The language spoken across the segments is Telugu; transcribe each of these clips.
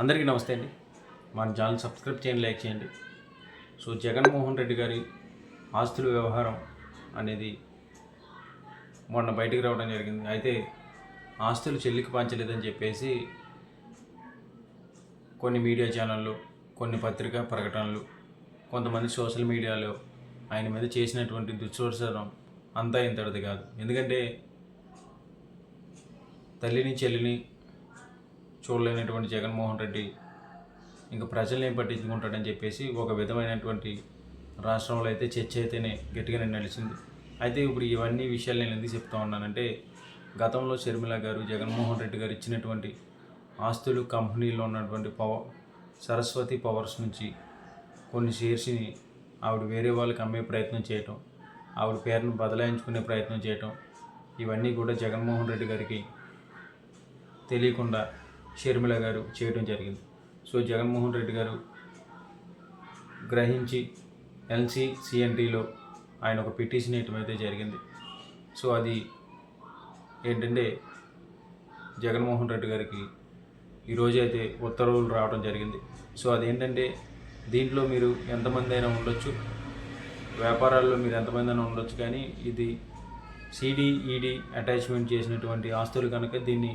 అందరికీ నమస్తే అండి. మన ఛానల్ సబ్స్క్రైబ్ చేయండి లైక్ చేయండి. సో జగన్మోహన్ రెడ్డి గారి ఆస్తుల వ్యవహారం అనేది మొన్న బయటికి రావడం జరిగింది. అయితే ఆస్తులు చెల్లికి పంచలేదని చెప్పేసి కొన్ని మీడియా ఛానళ్ళు కొన్ని పత్రికా ప్రకటనలు కొంతమంది సోషల్ మీడియాలో ఆయన మీద చేసినటువంటి దుశ్చోసరం అంతా ఇంతటిది కాదు. ఎందుకంటే తల్లిని చెల్లిని చూడలేనటువంటి జగన్మోహన్ రెడ్డి ఇంకా ప్రజల్ని ఏం పట్టించుకుంటాడని చెప్పేసి ఒక విధమైనటువంటి రాష్ట్రంలో అయితే చర్చ అయితేనే గట్టిగానే నడిచింది. అయితే ఇప్పుడు ఇవన్నీ విషయాలు నేను ఎందుకు చెప్తా ఉన్నానంటే గతంలో షర్మిల గారు జగన్మోహన్ రెడ్డి గారు ఇచ్చినటువంటి ఆస్తులు కంపెనీలో ఉన్నటువంటి పవర్ సరస్వతి పవర్స్ నుంచి కొన్ని షేర్స్ని ఆవిడ వేరే వాళ్ళకి అమ్మే ప్రయత్నం చేయటం ఆవిడ పేరును బదలాయించుకునే ప్రయత్నం చేయటం ఇవన్నీ కూడా జగన్మోహన్ రెడ్డి గారికి తెలియకుండా షర్మిల గారు చేయడం జరిగింది. సో జగన్మోహన్ రెడ్డి గారు గ్రహించి ఎల్సీ సిఎన్టీలో ఆయన ఒక పిటిషన్ వేయటం అయితే జరిగింది. సో అది ఏంటంటే జగన్మోహన్ రెడ్డి గారికి ఈరోజు అయితే ఉత్తర్వులు రావడం జరిగింది. సో అదేంటంటే దీంట్లో మీరు ఎంతమంది అయినా ఉండొచ్చు వ్యాపారాల్లో మీరు ఎంతమంది అయినా ఉండొచ్చు కానీ ఇది సిడిఈడి అటాచ్మెంట్ చేసినటువంటి ఆస్తులు కనుక దీన్ని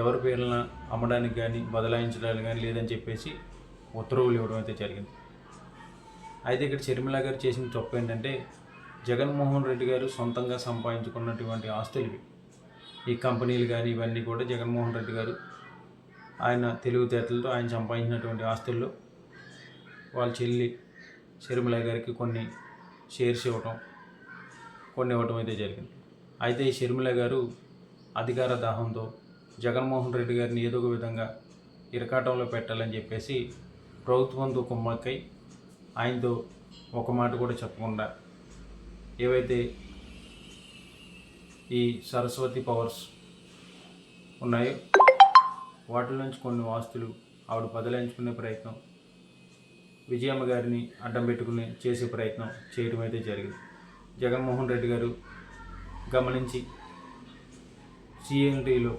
ఎవరి పేర్లను అమ్మడానికి కానీ బదలాయించడానికి కానీ లేదని చెప్పేసి ఉత్తర్వులు ఇవ్వడం అయితే జరిగింది. అయితే ఇక్కడ షర్మిల గారు చేసిన తప్పు ఏంటంటే జగన్మోహన్ రెడ్డి గారు సొంతంగా సంపాదించుకున్నటువంటి ఆస్తులు ఇవి. ఈ కంపెనీలు కానీ ఇవన్నీ కూడా జగన్మోహన్ రెడ్డి గారు ఆయన తెలివితేటలతో ఆయన సంపాదించినటువంటి ఆస్తుల్లో వాళ్ళ చెల్లి షర్మిల గారికి కొన్ని షేర్స్ ఇవ్వటం కొన్ని ఇవ్వటం అయితే జరిగింది. అయితే ఈ షర్మిల గారు అధికార దాహంతో జగన్మోహన్ రెడ్డి గారిని ఏదో ఒక విధంగా ఇరకాటంలో పెట్టాలని చెప్పేసి ప్రభుత్వంతో కుమ్మక్కై ఆయనతో ఒక మాట కూడా చెప్పకుండా ఏవైతే ఈ సరస్వతి పవర్స్ ఉన్నాయో వాటి నుంచి కొన్ని ఆస్తులు ఆవిడ బదలాయించుకునే ప్రయత్నం విజయమ్మ గారిని అడ్డం పెట్టుకుని చేసే ప్రయత్నం చేయడం అయితే జరిగింది. జగన్మోహన్ రెడ్డి గారు గమనించి సిఎన్టీలో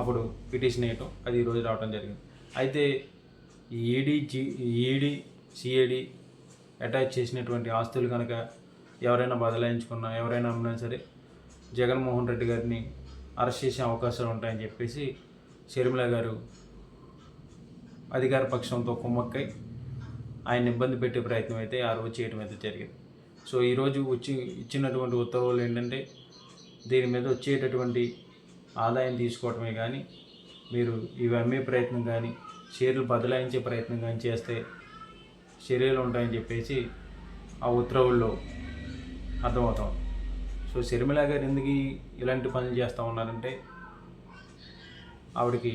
అప్పుడు పిటిషన్ వేయటం అది ఈరోజు రావడం జరిగింది. అయితే ఈడీ జీ ఈడీ సిఐడి అటాచ్ చేసినటువంటి ఆస్తులు కనుక ఎవరైనా బదలాయించుకున్నా ఎవరైనా అమ్మినా సరే జగన్మోహన్ రెడ్డి గారిని అరెస్ట్ చేసే అవకాశాలు ఉంటాయని చెప్పేసి షర్మిల గారు అధికార పక్షంతో కుమ్మక్కై ఆయన ఇబ్బంది పెట్టే ప్రయత్నం అయితే ఆ రోజు చేయడం అయితే జరిగింది. సో ఈరోజు వచ్చి ఇచ్చినటువంటి ఉత్తర్వులు ఏంటంటే దీని మీద వచ్చేటటువంటి ఆదాయం తీసుకోవటమే కానీ మీరు ఇవి అమ్మే ప్రయత్నం కానీ షేర్లు బదలాయించే ప్రయత్నం కానీ చేస్తే చర్యలు ఉంటాయని చెప్పేసి ఆ ఉత్తర్వుల్లో అర్థమవుతాం. సో శర్మిల గారు ఎందుకు ఇలాంటి పనులు చేస్తూ ఉన్నారంటే ఆవిడకి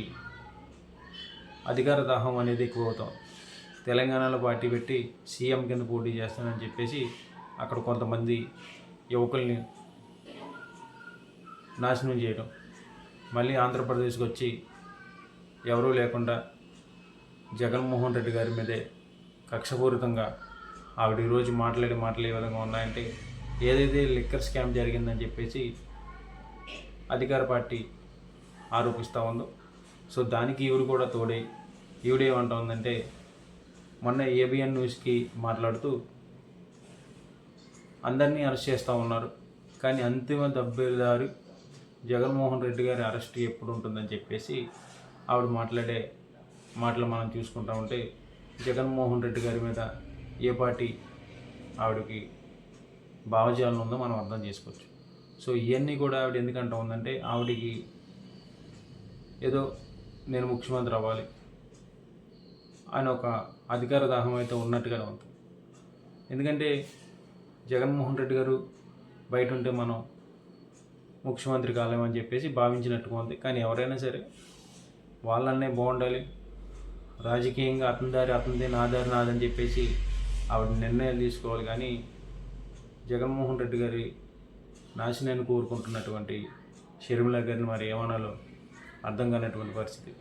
అధికార దాహం అనేది ఎక్కువ అవుతాం తెలంగాణలో పార్టీ పెట్టి సీఎం కింద పోటీ చేస్తానని చెప్పేసి అక్కడ కొంతమంది యువకుల్ని నాశనం చేయడం మళ్ళీ ఆంధ్రప్రదేశ్కి వచ్చి ఎవరూ లేకుండా జగన్మోహన్ రెడ్డి గారి మీదే కక్షపూరితంగా ఆవిడ ఈరోజు మాట్లాడే మాటలు ఏ విధంగా ఉన్నాయంటే ఏదైతే లిక్కర్ స్కామ్ జరిగిందని చెప్పేసి అధికార పార్టీ ఆరోపిస్తూ ఉందో సో దానికి ఈవిడ కూడా తోడే ఈవిడేమంటా ఉందంటే మొన్న ఏబిఎన్ న్యూస్కి మాట్లాడుతూ అందరినీ అరెస్ట్ చేస్తూ ఉన్నారు కానీ అంతిమ దబ్బేదారు జగన్మోహన్ రెడ్డి గారి అరెస్ట్ ఎప్పుడు ఉంటుందని చెప్పేసి ఆవిడ మాట్లాడే మాటలు మనం చూసుకుంటా ఉంటే జగన్మోహన్ రెడ్డి గారి మీద ఏ పార్టీ ఆవిడకి భావజాలం ఉందో మనం అర్థం చేసుకోవచ్చు. సో ఇవన్నీ కూడా ఆవిడ ఎందుకంటా ఉందంటే ఆవిడకి ఏదో నేను ముఖ్యమంత్రి అవ్వాలి ఆయన ఒక అధికార దాహం అయితే ఉన్నట్టుగానే ఉంది. ఎందుకంటే జగన్మోహన్ రెడ్డి గారు బయట ఉంటే మనం ముఖ్యమంత్రి కాలేమని చెప్పేసి భావించినట్టుగా ఉంది. కానీ ఎవరైనా సరే వాళ్ళనే బాగుండాలి. రాజకీయంగా అతని దారి అతనిదే నాదారి నాదని చెప్పేసి ఆవిడ నిర్ణయాలు తీసుకోవాలి. కానీ జగన్మోహన్ రెడ్డి గారి నాశనాన్ని కోరుకుంటున్నటువంటి షర్మిల గారిని మరి ఏమనాలో అర్థం కానటువంటి పరిస్థితి.